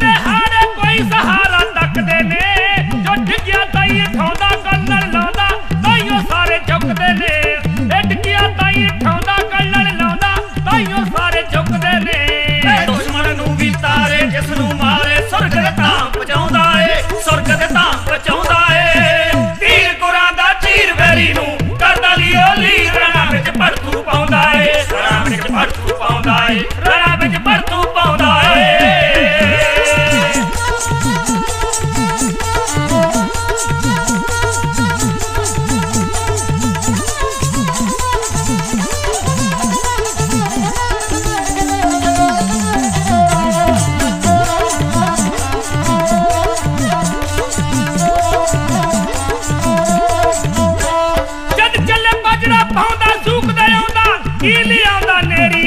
ਤੇ ਹਾਰੇ ਕੋਈ ਸਹਾਰਾ ਤੱਕਦੇ ਨੇ। ਜੋ ਡਿੱਗਿਆ ਤਾਈ ਠਾਉਂਦਾ ਕੰਨਣ ਲਾਉਂਦਾ, ਤਾਈਓ ਸਾਰੇ ਝੁਕਦੇ ਨੇ। ਇਹ ਡਿੱਗਿਆ ਤਾਈ ਠਾਉਂਦਾ ਕੰਨਣ ਲਾਉਂਦਾ, ਤਾਈਓ ਸਾਰੇ ਝੁਕਦੇ ਨੇ। ਇਹ ਦੁਸ਼ਮਣ ਨੂੰ ਵੀ ਤਾਰੇ, ਜਿਸ ਨੂੰ ਮਾਰੇ, ਸੁਰਗ ਦੇ ਧਾਮ ਪਹੁੰਚਾਉਂਦਾ ਏ। ਸੁਰਗ ਦੇ ਧਾਮ ਪਹੁੰਚਾਉਂਦਾ ਏ। ਤੀਰ ਗੁਰਾਂ ਦਾ ਤੀਰ ਵੈਰੀ ਨੂੰ ਕਰਦਾ ਲਿਓ ਲੀ ਰਣਾ ਵਿੱਚ ਪਰਤੂ ਪਾਉਂਦਾ ਏ। ਰਣਾ ਵਿੱਚ ਪਰਤੂ ਪਾਉਂਦਾ ਏ। ਰਣਾ ਵਿੱਚ ਪਰਤੂ ਪਾਉਂਦਾ ਆਉਂਦਾ ਸੂਕਦਾ ਆਉਂਦਾ ਕੀ ਲਿਆਉਂਦਾ ਨੇੜੀ